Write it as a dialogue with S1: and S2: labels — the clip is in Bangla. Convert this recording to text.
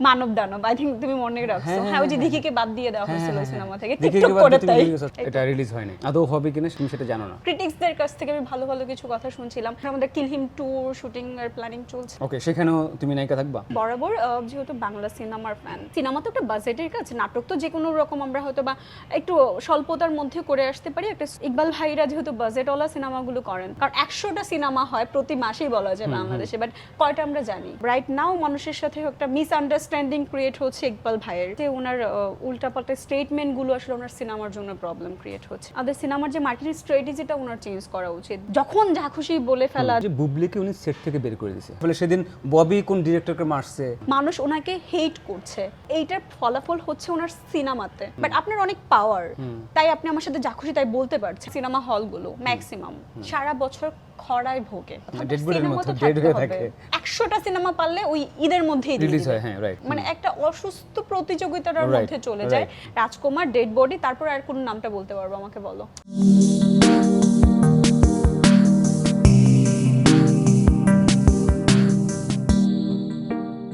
S1: মানব দানব আই থিঙ্ক তুমি মনে রাখছো।
S2: হ্যাঁ,
S1: হ্যাঁ ওই যে
S2: হ্যাঁ,
S1: দিঘিকে বাদ দিয়ে দেওয়া হয়েছিল
S2: হ্যাঁ,
S1: সিনেমা
S2: হ্যাঁ,
S1: থেকে। টিকটক করে তাই
S2: এটা রিলিজ হয়নি। আদৌ হবে কিনা তুমি সেটা জানো না।
S1: ক্রিটিক্সদের কাছ থেকে আমি ভালো ভালো কিছু কথা শুনছিলাম। আমাদের কিল হিম ট্যুর শুটিং এর প্ল্যানিং চলছে।
S2: ওকে সেখানেও তুমি নায়িকা থাকবা?
S1: বরাবর যেহেতু বাংলা সিনেমার ফ্যান সিনেমা তো একটা বাজেটের কাজ নাটক তো যে কোনো রকম আমরা হয়তো বা একটু স্বল্পতার মধ্যে করে আসতে পারি। একটা ইকবাল ভাইরা যেহেতু বাজেটওয়ালা সিনেমাগুলো করেন কারণ একশোটা সিনেমা হয় প্রতি মাসেই বলা যায় বাংলাদেশে বাট কয়টা আমরা জানি? রাইট নাও মানুষের সাথে একটা মিসআন্ডারস্ট্যান্ডিং ক্রিয়েট হচ্ছে ইকবাল ভাইয়ের। যে ওনার উল্টাপাল্টা স্টেটমেন্টগুলো আসলে ওনার সিনেমার জন্য প্রবলেম ক্রিয়েট হচ্ছে। আমাদের সিনেমার যে মার্কেটিং স্ট্র্যাটেজিটা ওনার চেঞ্জ করা উচিত। যখন যা খুশি বলে ফেলা
S2: যে বুবলিকে উনি সেট থেকে বের করে দিয়েছে ফলে সেদিন ববি কোন ডিরেক্টরকে মারছে?
S1: মানুষ ওনাকে হেট করছে। এইটার ফলাফল হচ্ছে ওনার সিনেমাতে বাট আপনার অনেক পাওয়ার তাই আপনি আমার সাথে যা খুশি তাই বলতে পারছেন। সিনেমা হলগুলো ম্যাক্সিমাম সারা বছর খরায় ভোগে।
S2: dead হয়ে থাকে।
S1: সিনেমা পারলে ওই ঈদের মধ্যেই
S2: রিলিজ হয় হ্যাঁ রাইট
S1: মানে একটা অসুস্থ প্রতিযোগিতার মধ্যে চলে যায়। রাজকুমার ডেড বডি তারপর আর কোন নামটা বলতে পারব আমাকে বলো?